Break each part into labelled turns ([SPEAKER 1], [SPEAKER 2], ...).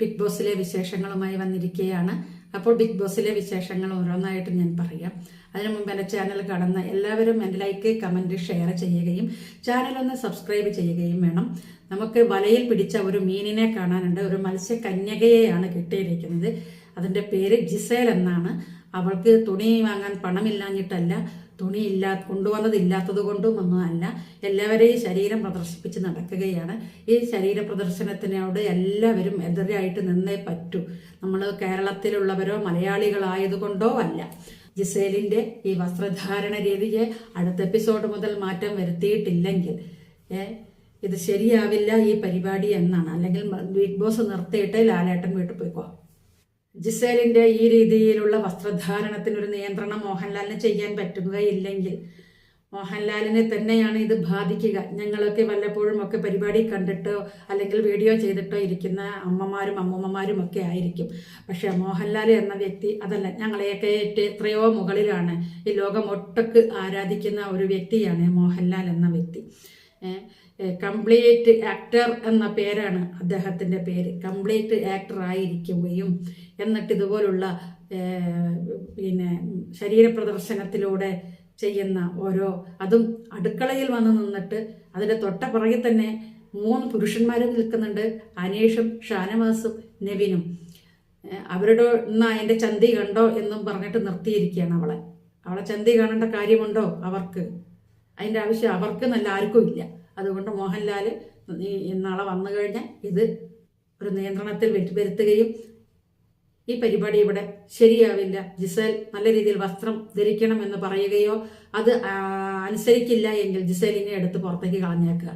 [SPEAKER 1] Big ബോസിലെ വിശേഷങ്ങളുമായി വന്നിരിക്കുകയാണ്. അപ്പോൾ ബിഗ് ബോസിലെ വിശേഷങ്ങൾ ഓരോന്നായിട്ട് ഞാൻ പറയാം. അതിനു മുമ്പ് എന്റെ ചാനൽ കാണുന്ന എല്ലാവരും എന്റെ ലൈക്ക് കമന്റ് ഷെയർ ചെയ്യുകയും ചാനൽ ഒന്ന് സബ്സ്ക്രൈബ് ചെയ്യുകയും വേണം. നമുക്ക് വലയിൽ പിടിച്ച ഒരു മീനിനെ കാണാനുണ്ട്. ഒരു മത്സ്യ കന്യകയെയാണ് കിട്ടിയിരിക്കുന്നത്. അതിന്റെ പേര് ജിസേൽ എന്നാണ്. അവൾക്ക് തുണി വാങ്ങാൻ പണമില്ലാഞ്ഞിട്ടല്ല. തുണി ഇല്ലാ കൊണ്ടുവന്നത് ഇല്ലാത്തത് കൊണ്ടും ഒന്നുമല്ല എല്ലാവരെയും ശരീരം പ്രദർശിപ്പിച്ച് നടക്കുകയാണ്. ഈ ശരീര പ്രദർശനത്തിനോട് എല്ലാവരും എതിരായിട്ട് നിന്നേ പറ്റൂ. നമ്മൾ കേരളത്തിലുള്ളവരോ മലയാളികളായതുകൊണ്ടോ അല്ല. ജിസേലിന്റെ ഈ വസ്ത്രധാരണ രീതിയെ അടുത്ത എപ്പിസോഡ് മുതൽ മാറ്റം വരുത്തിയിട്ടില്ലെങ്കിൽ ഇത് ശരിയാവില്ല ഈ പരിപാടി എന്നാണ്. അല്ലെങ്കിൽ ബിഗ് ബോസ് നിർത്തിയിട്ട് ലാലേട്ടൻ വീട്ടിൽ പോയിക്കോ. ജിസേലിന്റെ ഈ രീതിയിലുള്ള വസ്ത്രധാരണത്തിന് ഒരു നിയന്ത്രണം മോഹൻലാലിന് ചെയ്യാൻ പറ്റുകയില്ലെങ്കിൽ മോഹൻലാലിനെ തന്നെയാണ് ഇത് ബാധിക്കുക. ഞങ്ങളൊക്കെ വല്ലപ്പോഴും ഒക്കെ പരിപാടി കണ്ടിട്ടോ അല്ലെങ്കിൽ വീഡിയോ ചെയ്തിട്ടോ ഇരിക്കുന്ന അമ്മമാരും അമ്മൂമ്മമാരും ഒക്കെ ആയിരിക്കും. പക്ഷേ മോഹൻലാൽ എന്ന വ്യക്തി അതല്ല ഞങ്ങളെയൊക്കെ എത്രയോ മുകളിലാണ്. ഈ ലോകം ഒട്ടക്ക് ആരാധിക്കുന്ന ഒരു വ്യക്തിയാണ് മോഹൻലാൽ എന്ന വ്യക്തി. കംപ്ലീറ്റ് ആക്ടർ എന്ന പേരാണ് അദ്ദേഹത്തിന്റെ പേര്. കംപ്ലീറ്റ് ആക്ടർ ആയിരിക്കുകയും എന്നിട്ട് ഇതുപോലുള്ള പിന്നെ ശരീരപ്രദർശനത്തിലൂടെ ചെയ്യുന്ന ഓരോ അതും അടുക്കളയിൽ വന്ന് നിന്നിട്ട് അതിന്റെ തൊട്ട പുറകിൽ തന്നെ മൂന്ന് പുരുഷന്മാരും നിൽക്കുന്നുണ്ട്. അനീഷും ഷാനവാസും നെവിനും. അവരുടെ ഇന്ന് എന്റെ ചന്തി കണ്ടോ എന്നും പറഞ്ഞിട്ട് നിർത്തിയിരിക്കുകയാണ് അവളെ. അവളെ ചന്തി കാണേണ്ട കാര്യമുണ്ടോ അവർക്ക്? അതിന്റെ ആവശ്യം അവർക്ക് നല്ല ആർക്കും ഇല്ല. അതുകൊണ്ട് മോഹൻലാൽ നാളെ വന്നു കഴിഞ്ഞാൽ ഇത് ഒരു നിയന്ത്രണത്തിൽ വരുത്തുകയും ഈ പരിപാടി ഇവിടെ ശരിയാവില്ല. ജിസൽ നല്ല രീതിയിൽ വസ്ത്രം ധരിക്കണം എന്ന് പറയുകയോ അത് അനുസരിക്കില്ല എങ്കിൽ ജിസേലിനെ എടുത്ത് പുറത്തേക്ക് കളഞ്ഞേക്കുക.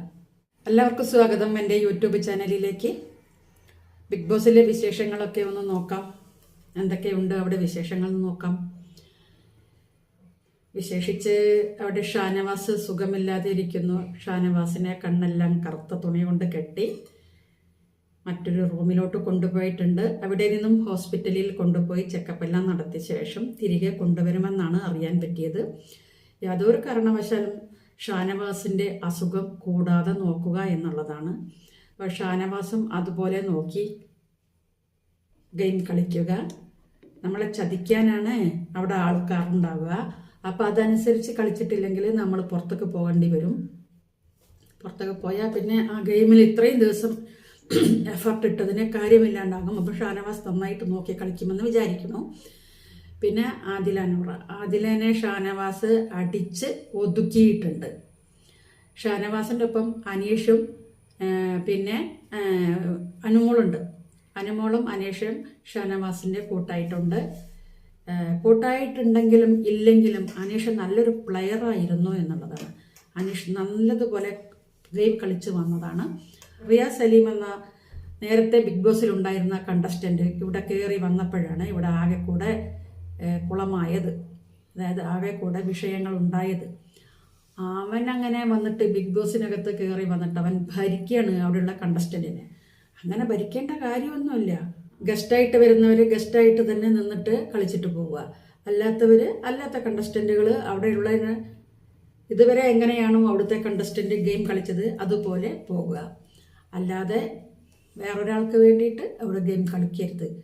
[SPEAKER 1] എല്ലാവർക്കും സ്വാഗതം എന്റെ യൂട്യൂബ് ചാനലിലേക്ക്. ബിഗ് ബോസിലെ വിശേഷങ്ങളൊക്കെ ഒന്ന് നോക്കാം. എന്തൊക്കെയുണ്ട് അവിടെ വിശേഷങ്ങൾ നോക്കാം. വിശേഷിച്ച് അവിടെ ഷാനവാസ് സുഖമില്ലാതെ ഇരിക്കുന്നു ഷാനവാസിനെ കണ്ണെല്ലാം കറുത്ത തുണി കൊണ്ട് കെട്ടി മറ്റൊരു റൂമിലോട്ട് കൊണ്ടുപോയിട്ടുണ്ട്. അവിടെ നിന്നും ഹോസ്പിറ്റലിൽ കൊണ്ടുപോയി ചെക്കപ്പെല്ലാം നടത്തിയ ശേഷം തിരികെ കൊണ്ടുവരുമെന്നാണ് അറിയാൻ പറ്റിയത്. യാതൊരു കാരണവശാലും ഷാനവാസിന്റെ അസുഖം കൂടാതെ നോക്കുക എന്നുള്ളതാണ്. അപ്പോൾ ഷാനവാസും അതുപോലെ നോക്കി ഗെയിം കളിക്കുക. നമ്മളെ ചതിക്കാനാണ് അവിടെ ആൾക്കാരുണ്ടാവുക. അപ്പോൾ അതനുസരിച്ച് കളിച്ചിട്ടില്ലെങ്കിൽ നമ്മൾ പുറത്തൊക്കെ പോകേണ്ടി വരും. പുറത്തൊക്കെ പോയാൽ പിന്നെ ആ ഗെയിമിൽ ഇത്രയും ദിവസം എഫർട്ട് ഇട്ടതിന് കാര്യമില്ലാണ്ടാകും. അപ്പോൾ ഷാനവാസ് നന്നായിട്ട് നോക്കി കളിക്കുമെന്ന് വിചാരിക്കുന്നു. പിന്നെ ആദിലാനൂറ. ആദിലനെ ഷാനവാസ് അടിച്ച് ഒതുക്കിയിട്ടുണ്ട്. ഷാനവാസിന്റെ ഒപ്പം അനീഷും പിന്നെ അനുമോളുണ്ട്. അനുമോളും അനീഷും ഷാനവാസിന്റെ കൂട്ടായിട്ടുണ്ട്. കൂട്ടായിട്ടുണ്ടെങ്കിലും ഇല്ലെങ്കിലും അനീഷ് നല്ലൊരു പ്ലെയറായിരുന്നു എന്നുള്ളതാണ്. അനീഷ് നല്ലതുപോലെ ഗെയിം കളിച്ചു വന്നതാണ്. റിയ സലീം എന്ന നേരത്തെ ബിഗ് ബോസിൽ ഉണ്ടായിരുന്ന കണ്ടസ്റ്റന്റ് ഇവിടെ കയറി വന്നപ്പോഴാണ് ഇവിടെ ആകെ കൂടെ കുളമായത്. അതായത് ആകെ കൂടെ വിഷയങ്ങൾ ഉണ്ടായത്. അവൻ അങ്ങനെ വന്നിട്ട് ബിഗ് ബോസിനകത്ത് കയറി വന്നിട്ട് അവൻ ഭരിക്കുകയാണ് അവിടെയുള്ള കണ്ടസ്റ്റന്റിനെ അങ്ങനെ ഭരിക്കേണ്ട കാര്യമൊന്നുമില്ല. ഗസ്റ്റായിട്ട് വരുന്നവർ ഗസ്റ്റായിട്ട് തന്നെ നിന്നിട്ട് കളിച്ചിട്ട് പോവുക. അല്ലാത്തവർ അല്ലാത്ത കണ്ടസ്റ്റന്റുകൾ അവിടെയുള്ള ഇതുവരെ എങ്ങനെയാണോ അവിടുത്തെ കണ്ടസ്റ്റന്റ് ഗെയിം കളിച്ചത് അതുപോലെ പോകുക അല്ലാതെ വേറൊരാൾക്ക് വേണ്ടിയിട്ട് അവിടെ ഗെയിം കളിക്കരുത്.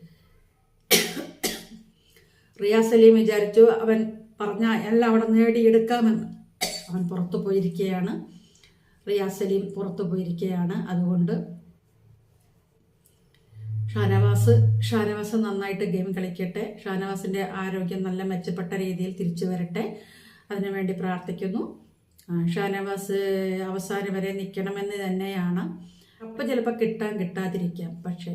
[SPEAKER 1] റിയാസ് സലീം വിചാരിച്ചു അവൻ പറഞ്ഞ എല്ലാം അവിടെ നേടിയെടുക്കാമെന്ന്. അവൻ പുറത്തു പോയിരിക്കുകയാണ്. റിയാസ് സലീം പുറത്തു പോയിരിക്കുകയാണ്. അതുകൊണ്ട് ഷാനവാസ് ഷാനവാസ് നന്നായിട്ട് ഗെയിം കളിക്കട്ടെ. ഷാനവാസിന്റെ ആരോഗ്യം നല്ല മെച്ചപ്പെട്ട രീതിയിൽ തിരിച്ചു വരട്ടെ. അതിനുവേണ്ടി പ്രാർത്ഥിക്കുന്നു. ഷാനവാസ് അവസാനം വരെ നിൽക്കണമെന്ന് തന്നെയാണ്. അപ്പം ചിലപ്പോൾ കിട്ടാൻ കിട്ടാതിരിക്കാം. പക്ഷേ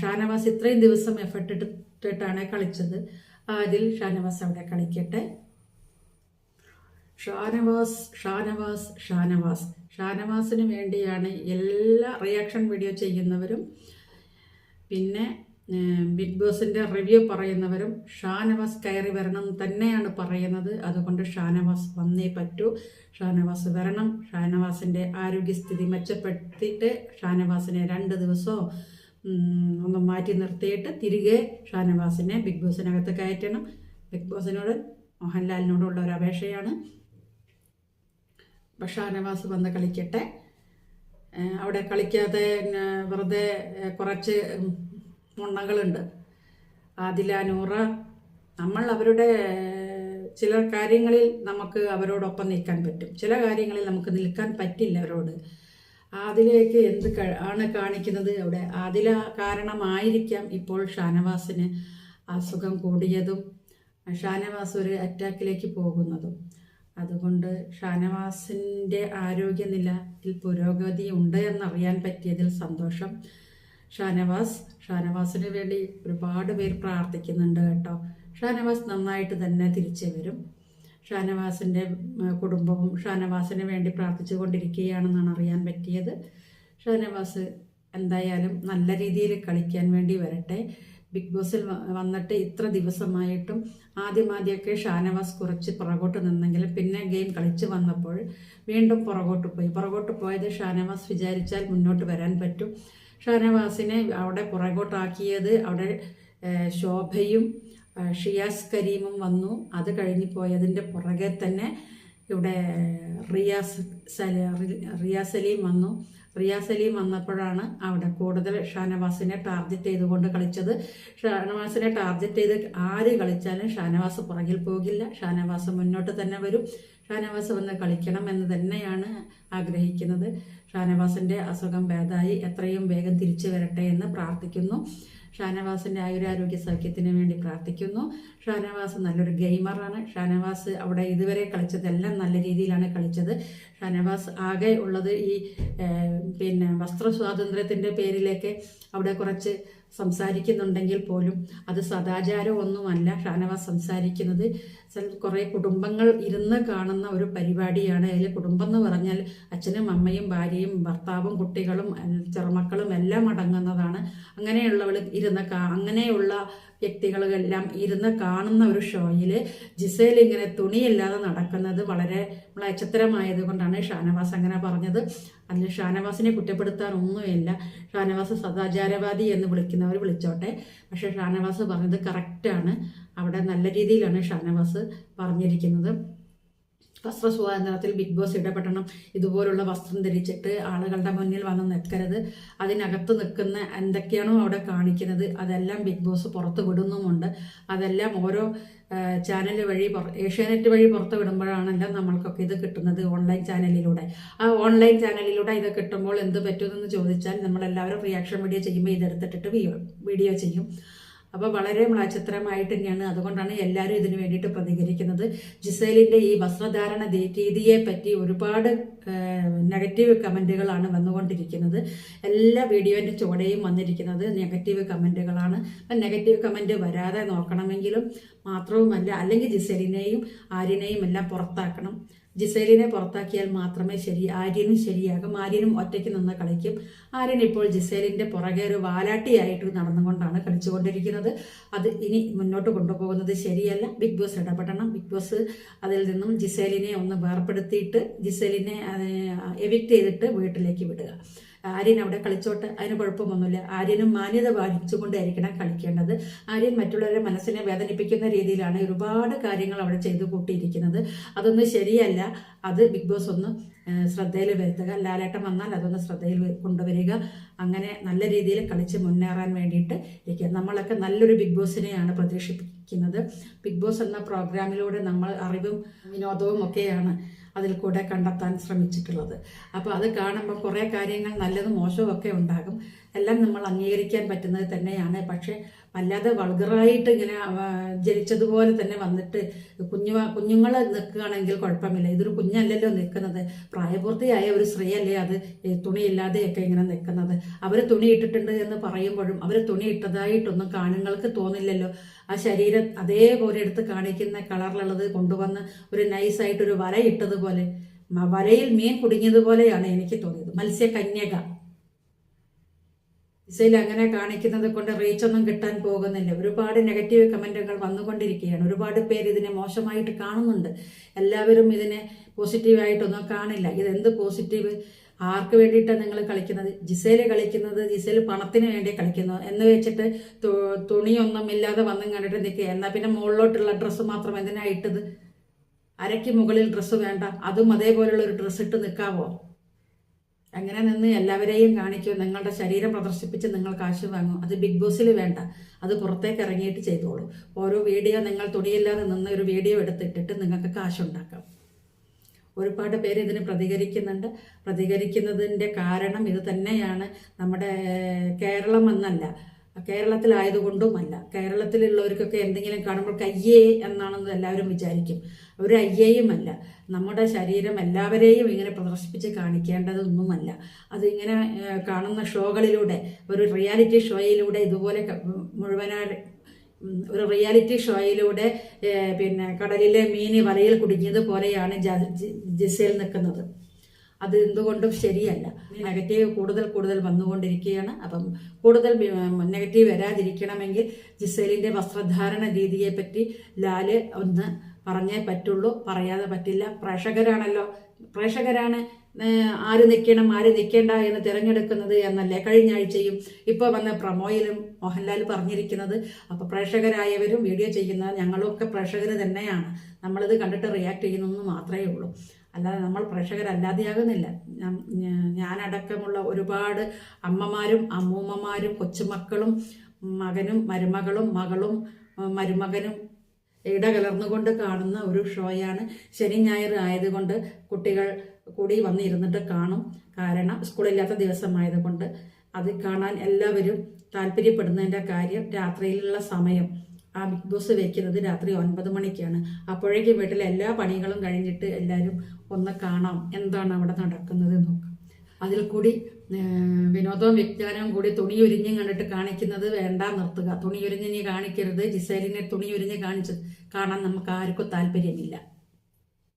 [SPEAKER 1] ഷാനവാസ് ഇത്രയും ദിവസം എഫർട്ട് ഇട്ടിട്ടാണ് കളിച്ചത്. അതിൽ ഷാനവാസ് അവിടെ കളിക്കട്ടെ. ഷാനവാസ് ഷാനവാസ് ഷാനവാസ്. ഷാനവാസിന് വേണ്ടിയാണ് എല്ലാ റിയാക്ഷൻ വീഡിയോ ചെയ്യുന്നവരും പിന്നെ ബിഗ് ബോസിന്റെ റിവ്യൂ പറയുന്നവരും ഷാനവാസ് കയറി വരണം തന്നെയാണ് പറയുന്നത്. അതുകൊണ്ട് ഷാനവാസ് വന്നേ പറ്റൂ. ഷാനവാസ് വരണം. ഷാനവാസിന്റെ ആരോഗ്യസ്ഥിതി മെച്ചപ്പെടുത്തിയിട്ട് ഷാനവാസിനെ രണ്ട് ദിവസമോ ഉം, ഒന്ന് മാറ്റി നിർത്തിയിട്ട് തിരികെ ഷാനവാസിനെ ബിഗ് ബോസിനകത്ത് കയറ്റണം. ബിഗ് ബോസിനോട് മോഹൻലാലിനോടുള്ള ഒരു അപേക്ഷയാണ്. ഷാനവാസ് വന്ന് കളിക്കട്ടെ. അവിടെ കളിക്കാതെ വെറുതെ കുറച്ച് മുണ്ണകളുണ്ട്. ആദില നൂറ നമ്മൾ അവരുടെ ചില കാര്യങ്ങളിൽ നമുക്ക് അവരോടൊപ്പം നിൽക്കാൻ പറ്റും. ചില കാര്യങ്ങളിൽ നമുക്ക് നിൽക്കാൻ പറ്റില്ല അവരോട്. ആദിലേക്ക് എന്ത് ആണ് കാണിക്കുന്നത് അവിടെ? ആദില കാരണമായിരിക്കാം ഇപ്പോൾ ഷാനവാസിന് അസുഖം കൂടിയതും ഷാനവാസ് ഒരു അറ്റാക്കിലേക്ക് പോകുന്നതും. അതുകൊണ്ട് ഷാനവാസിന്റെ ആരോഗ്യനിലയിൽ പുരോഗതി ഉണ്ട് എന്നറിയാൻ പറ്റിയതിൽ സന്തോഷം. ഷാനവാസ് ഷാനവാസിന് വേണ്ടി ഒരുപാട് പേർ പ്രാർത്ഥിക്കുന്നുണ്ട് കേട്ടോ. ഷാനവാസ് നന്നായിട്ട് തന്നെ തിരിച്ചു വരും. ഷാനവാസിന്റെ കുടുംബവും ഷാനവാസിന് വേണ്ടി പ്രാർത്ഥിച്ചു കൊണ്ടിരിക്കുകയാണെന്നാണ് അറിയാൻ പറ്റിയത്. ഷാനവാസ് എന്തായാലും നല്ല രീതിയിൽ കളിക്കാൻ വേണ്ടി വരട്ടെ. ബിഗ് ബോസിൽ വന്നിട്ട് ഇത്ര ദിവസമായിട്ടും ആദ്യം ആദ്യമൊക്കെ ഷാനവാസ് കുറച്ച് പുറകോട്ട് നിന്നെങ്കിലും പിന്നെ ഗെയിം കളിച്ച് വന്നപ്പോൾ വീണ്ടും പുറകോട്ട് പോയി. പുറകോട്ട് പോയത് ഷാനവാസ് വിചാരിച്ചാൽ മുന്നോട്ട് വരാൻ പറ്റും. ഷാനവാസിനെ അവിടെ പുറകോട്ടാക്കിയത് അവിടെ ശോഭയും ഷിയാസ് കരീമും വന്നു. അത് കഴിഞ്ഞ് പോയതിന്റെ പുറകെ തന്നെ ഇവിടെ റിയാസ് സല- റിയാസലിയും റിയാസ് സലീം വന്നു. റിയാസ് സലീം വന്നപ്പോഴാണ് അവിടെ കൂടുതൽ ഷാനവാസിനെ ടാർഗറ്റ് ചെയ്തുകൊണ്ട് കളിച്ചത്. ഷാനവാസിനെ ടാർഗറ്റ് ചെയ്ത് ആര് കളിച്ചാലും ഷാനവാസ് പുറകിൽ പോകില്ല. ഷാനവാസ് മുന്നോട്ട് തന്നെ വരും. ഷാനവാസ് വന്ന് കളിക്കണം എന്ന് തന്നെയാണ് ആഗ്രഹിക്കുന്നത്. ഷാനവാസിന്റെ അസുഖം ഭേദമായി എത്രയും വേഗം തിരിച്ചു വരട്ടെ എന്ന് പ്രാർത്ഥിക്കുന്നു. ഷാനവാസിന്റെ ആയുരാരോഗ്യ സൗഖ്യത്തിന് വേണ്ടി പ്രാർത്ഥിക്കുന്നു. ഷാനവാസ് നല്ലൊരു ഗെയിമറാണ്. ഷാനവാസ് അവിടെ ഇതുവരെ കളിച്ചതെല്ലാം നല്ല രീതിയിലാണ് കളിച്ചത്. ഷാനവാസ് ആകെ ഉള്ളത് ഈ പിന്നെ വസ്ത്ര സ്വാതന്ത്ര്യത്തിന്റെ പേരിലേക്ക് അവിടെ കുറച്ച് സംസാരിക്കുന്നുണ്ടെങ്കിൽ പോലും അത് സദാചാരം ഒന്നുമല്ല ഷാനവാസ് സംസാരിക്കുന്നത് കുറേ കുടുംബങ്ങൾ ഇരുന്ന് കാണുന്ന ഒരു പരിപാടിയാണ്. അതിൽ കുടുംബം എന്ന് പറഞ്ഞാൽ അച്ഛനും അമ്മയും ഭാര്യയും ഭർത്താവും കുട്ടികളും ചെറുമക്കളും എല്ലാം അടങ്ങുന്നതാണ്. അങ്ങനെയുള്ളവൾ ഇരുന്ന് അങ്ങനെയുള്ള വ്യക്തികളെല്ലാം ഇരുന്ന് കാണുന്ന ഒരു ഷോയിൽ ജിസേൽ ഇങ്ങനെ തുണിയില്ലാതെ നടക്കുന്നത് വളരെ മ്ലേച്ഛത്തരമായത് കൊണ്ടാണ് ഷാനവാസ് അങ്ങനെ പറഞ്ഞത്. അതിൽ ഷാനവാസിനെ കുറ്റപ്പെടുത്താൻ ഒന്നുമില്ല ഷാനവാസ് സദാചാരവാദി എന്ന് വിളിക്കുന്നവർ വിളിച്ചോട്ടെ. പക്ഷേ ഷാനവാസ് പറഞ്ഞത് കറക്റ്റാണ്. അവിടെ നല്ല രീതിയിലാണ് ഷാനവാസ് പറഞ്ഞിരിക്കുന്നത്. വസ്ത്ര സ്വാതന്ത്ര്യത്തിൽ ബിഗ് ബോസ് ഇടപെടണം ഇതുപോലുള്ള വസ്ത്രം ധരിച്ചിട്ട് ആളുകളുടെ മുന്നിൽ വന്ന് നിൽക്കരുത്. അതിനകത്ത് നിൽക്കുന്ന എന്തൊക്കെയാണോ അവിടെ കാണിക്കുന്നത് അതെല്ലാം ബിഗ് ബോസ് പുറത്ത് വിടുന്നുമുണ്ട്. അതെല്ലാം ഓരോ ചാനൽ വഴി ഏഷ്യാനെറ്റ് വഴി പുറത്ത് വിടുമ്പോഴാണല്ലോ നമ്മൾക്കൊക്കെ ഇത് കിട്ടുന്നത് ഓൺലൈൻ ചാനലിലൂടെ. ആ ഓൺലൈൻ ചാനലിലൂടെ ഇത് കിട്ടുമ്പോൾ എന്ത് പറ്റുമെന്ന് ചോദിച്ചാൽ നമ്മളെല്ലാവരും റിയാക്ഷൻ വീഡിയോ ചെയ്യുമ്പോൾ ഇതെടുത്തിട്ടിട്ട് വീഡിയോ ചെയ്യും. അപ്പോൾ വളരെ മ്ലാചിത്രമായിട്ട് തന്നെയാണ്. അതുകൊണ്ടാണ് എല്ലാവരും ഇതിന് വേണ്ടിയിട്ട് പ്രതികരിക്കുന്നത്. ജിസേലിന്റെ ഈ വസ്ത്രധാരണ രീതിയെ പറ്റി ഒരുപാട് നെഗറ്റീവ് കമന്റുകളാണ് വന്നുകൊണ്ടിരിക്കുന്നത്. എല്ലാ വീഡിയോന്റെ ചുവടെയും വന്നിരിക്കുന്നത് നെഗറ്റീവ് കമന്റുകളാണ് അപ്പം നെഗറ്റീവ് കമന്റ് വരാതെ നോക്കണമെങ്കിലും മാത്രവുമല്ല അല്ലെങ്കിൽ ജിസേലിനെയും ആര്യനെയും എല്ലാം പുറത്താക്കണം. ജിസേലിനെ പുറത്താക്കിയാൽ മാത്രമേ ശരി ആര്യനും ശരിയാകും. ആര്യനും ഒറ്റയ്ക്ക് നിന്ന് കളിക്കും. ആര്യൻ ഇപ്പോൾ ജിസേലിന്റെ പുറകെ ഒരു വാലാട്ടിയായിട്ട് നടന്നുകൊണ്ടാണ് കളിച്ചുകൊണ്ടിരിക്കുന്നത്. അത് ഇനി മുന്നോട്ട് കൊണ്ടുപോകുന്നത് ശരിയല്ല. ബിഗ് ബോസ് ഇടപെടണം. ബിഗ് ബോസ് അതിൽ നിന്നും ജിസേലിനെ ഒന്ന് വേർപ്പെടുത്തിയിട്ട് ജിസേലിനെ എവിക്റ്റ് ചെയ്തിട്ട് വീട്ടിലേക്ക് വിടുക. ആര്യൻ അവിടെ കളിച്ചോട്ടെ അതിന് കുഴപ്പമൊന്നുമില്ല. ആര്യനും മാന്യത പാലിച്ചുകൊണ്ടായിരിക്കണം കളിക്കേണ്ടത്. ആര്യൻ മറ്റുള്ളവരെ മനസ്സിനെ വേദനിപ്പിക്കുന്ന രീതിയിലാണ് ഒരുപാട് കാര്യങ്ങൾ അവിടെ ചെയ്തു കൂട്ടിയിരിക്കുന്നത്. അതൊന്നും ശരിയല്ല. അത് ബിഗ് ബോസ് ഒന്ന് ശ്രദ്ധയിൽ വരുത്തുക. ലാലേട്ടം വന്നാൽ അതൊന്ന് ശ്രദ്ധയിൽ കൊണ്ടുവരിക. അങ്ങനെ നല്ല രീതിയിൽ കളിച്ച് മുന്നേറാൻ വേണ്ടിയിട്ട് ഇരിക്കുക. നമ്മളൊക്കെ നല്ലൊരു ബിഗ് ബോസിനെയാണ് പ്രതീക്ഷിക്കുന്നത് ബിഗ് ബോസ് എന്ന പ്രോഗ്രാമിലൂടെ നമ്മൾ അറിവും വിനോദവും ഒക്കെയാണ് അതിൽ കൂടെ കണ്ടെത്താൻ ശ്രമിച്ചിട്ടുള്ളത്. അപ്പോൾ അത് കാണുമ്പോൾ കുറേ കാര്യങ്ങൾ നല്ലതും മോശവും ഒക്കെ ഉണ്ടാകും. എല്ലാം നമ്മൾ അംഗീകരിക്കാൻ പറ്റുന്നത് തന്നെയാണ്. പക്ഷേ വല്ലാതെ വൾഗറായിട്ട് ഇങ്ങനെ ജനിച്ചതുപോലെ തന്നെ വന്നിട്ട് കുഞ്ഞു കുഞ്ഞുങ്ങൾ നിൽക്കുകയാണെങ്കിൽ കുഴപ്പമില്ല. ഇതൊരു കുഞ്ഞല്ലല്ലോ നിൽക്കുന്നത്. പ്രായപൂർത്തിയായ ഒരു സ്ത്രീയല്ലേ അത് തുണിയില്ലാതെയൊക്കെ ഇങ്ങനെ നിൽക്കുന്നത്. അവർ തുണി ഇട്ടിട്ടുണ്ട് എന്ന് പറയുമ്പോഴും അവർ തുണി ഇട്ടതായിട്ടൊന്നും കാണുങ്ങൾക്ക് തോന്നില്ലല്ലോ. ആ ശരീരം അതേപോലെ എടുത്ത് കാണിക്കുന്ന കളറിലുള്ളത് കൊണ്ടുവന്ന് ഒരു നൈസായിട്ടൊരു വല ഇട്ടതുപോലെ വലയിൽ മീൻ കുടുങ്ങിയതുപോലെയാണ് എനിക്ക് തോന്നിയത്. മത്സ്യകന്യക. ഇസയിൽ അങ്ങനെ കാണിക്കുന്നത് കൊണ്ട് റീച്ചൊന്നും കിട്ടാൻ പോകുന്നില്ല. ഒരുപാട് നെഗറ്റീവ് കമന്റുകൾ വന്നുകൊണ്ടിരിക്കുകയാണ്. ഒരുപാട് പേര് ഇതിനെ മോശമായിട്ട് കാണുന്നുണ്ട്. എല്ലാവരും ഇതിനെ പോസിറ്റീവായിട്ടൊന്നും കാണില്ല. ഇതെന്ത് പോസിറ്റീവ്? ആർക്ക് വേണ്ടിയിട്ടാണ് നിങ്ങൾ കളിക്കുന്നത്? ജിസേൽ കളിക്കുന്നത് ജിസേൽ പണത്തിന് വേണ്ടി കളിക്കുന്നു. എന്ന് വെച്ചിട്ട് തുണിയൊന്നും ഇല്ലാതെ വന്നും കണ്ടിട്ട് നിൽക്കുക എന്നാൽ പിന്നെ മുകളിലോട്ടുള്ള ഡ്രസ്സ് മാത്രം എന്തിനാ ഇട്ടത്? അരയ്ക്ക് മുകളിൽ ഡ്രസ്സ് വേണ്ട. അതും അതേപോലുള്ള ഒരു ഡ്രസ്സ് ഇട്ട് നിൽക്കാവോ അങ്ങനെ നിന്ന് എല്ലാവരെയും കാണിക്കും നിങ്ങളുടെ ശരീരം പ്രദർശിപ്പിച്ച് നിങ്ങൾ കാശ് വാങ്ങും. അത് ബിഗ് ബോസിൽ വേണ്ട. അത് പുറത്തേക്ക് ഇറങ്ങിയിട്ട് ചെയ്തോളൂ. ഓരോ വീഡിയോ നിങ്ങൾ തുണിയില്ലാതെ നിന്ന് ഒരു വീഡിയോ എടുത്തിട്ടിട്ട് നിങ്ങൾക്ക് കാശുണ്ടാക്കാം ഒരുപാട് പേര് ഇതിന് പ്രതികരിക്കുന്നുണ്ട്. പ്രതികരിക്കുന്നതിന്റെ കാരണം ഇത് തന്നെയാണ് നമ്മുടെ കേരളം എന്നല്ല. കേരളത്തിലായതുകൊണ്ടുമല്ല. കേരളത്തിലുള്ളവർക്കൊക്കെ എന്തെങ്കിലും കാണുമ്പോൾ കയ്യേ എന്നാണെന്ന് എല്ലാവരും വിചാരിക്കും. ഒരു അയ്യേയുമല്ല. നമ്മുടെ ശരീരം എല്ലാവരെയും ഇങ്ങനെ പ്രദർശിപ്പിച്ച് കാണിക്കേണ്ടതൊന്നുമല്ല. അതിങ്ങനെ കാണുന്ന ഷോകളിലൂടെ ഒരു റിയാലിറ്റി ഷോയിലൂടെ ഇതുപോലെ മുഴുവനായി ഒരു റിയാലിറ്റി ഷോയിലൂടെ പിന്നെ കടലിലെ മീൻ വലയിൽ കുടുങ്ങിയത് പോലെയാണ് ജ- ജി- ജിസേൽ നിൽക്കുന്നത്. അത് എന്തുകൊണ്ടും ശരിയല്ല. നെഗറ്റീവ് കൂടുതൽ കൂടുതൽ വന്നുകൊണ്ടിരിക്കുകയാണ്. അപ്പം കൂടുതൽ നെഗറ്റീവ് വരാതിരിക്കണമെങ്കിൽ ജിസേലിന്റെ വസ്ത്രധാരണ രീതിയെപ്പറ്റി ലാൽ ഒന്ന് പറഞ്ഞേ പറ്റുള്ളൂ. പറയാതെ പറ്റില്ല. പ്രേക്ഷകരാണല്ലോ. പ്രേക്ഷകരാണ് ആര് നിൽക്കണം ആര് നിൽക്കേണ്ട എന്ന് തിരഞ്ഞെടുക്കുന്നത് എന്നല്ലേ കഴിഞ്ഞ ആഴ്ചയും ഇപ്പോൾ വന്ന പ്രമോയിലും മോഹൻലാൽ പറഞ്ഞിരിക്കുന്നത്. അപ്പോൾ പ്രേക്ഷകരായവരും വീഡിയോ ചെയ്യുന്ന ഞങ്ങളൊക്കെ പ്രേക്ഷകർ തന്നെയാണ്. നമ്മളിത് കണ്ടിട്ട് റിയാക്ട് ചെയ്യുന്നതെന്ന് മാത്രമേ ഉള്ളൂ. അല്ലാതെ നമ്മൾ പ്രേക്ഷകരല്ലാതെയാകുന്നില്ല ഞാനടക്കമുള്ള ഒരുപാട് അമ്മമാരും അമ്മൂമ്മമാരും കൊച്ചുമക്കളും മകനും മരുമകളും മകളും മരുമകനും ഇടകലർന്നുകൊണ്ട് കാണുന്ന ഒരു ഷോയാണ് ശനി ഞായർ ആയതുകൊണ്ട് കുട്ടികൾ കൂടി വന്നിരുന്നിട്ട് കാണും. കാരണം സ്കൂളില്ലാത്ത ദിവസമായതുകൊണ്ട് അത് കാണാൻ എല്ലാവരും താല്പര്യപ്പെടുന്നതിന്റെ കാര്യം രാത്രിയിലുള്ള സമയം. ആ ബിഗ് ബോസ് വെക്കുന്നത് രാത്രി ഒൻപത് മണിക്കാണ്. അപ്പോഴേക്കും വീട്ടിലെ എല്ലാ പണികളും കഴിഞ്ഞിട്ട് എല്ലാവരും ഒന്ന് കാണാം. എന്താണ് അവിടെ നടക്കുന്നത് നോക്കാം. അതിൽ കൂടി വിനോദവും വിജ്ഞാനവും കൂടി തുണിയുരിഞ്ഞും കണ്ടിട്ട് കാണിക്കുന്നത് വേണ്ട നിർത്തുക. തുണിയുരിഞ്ഞ് നീ കാണിക്കരുത്. ജിസേലിനെ തുണിയുരിഞ്ഞ് കാണിച്ച് കാണാൻ നമുക്ക് ആർക്കും താല്പര്യമില്ല.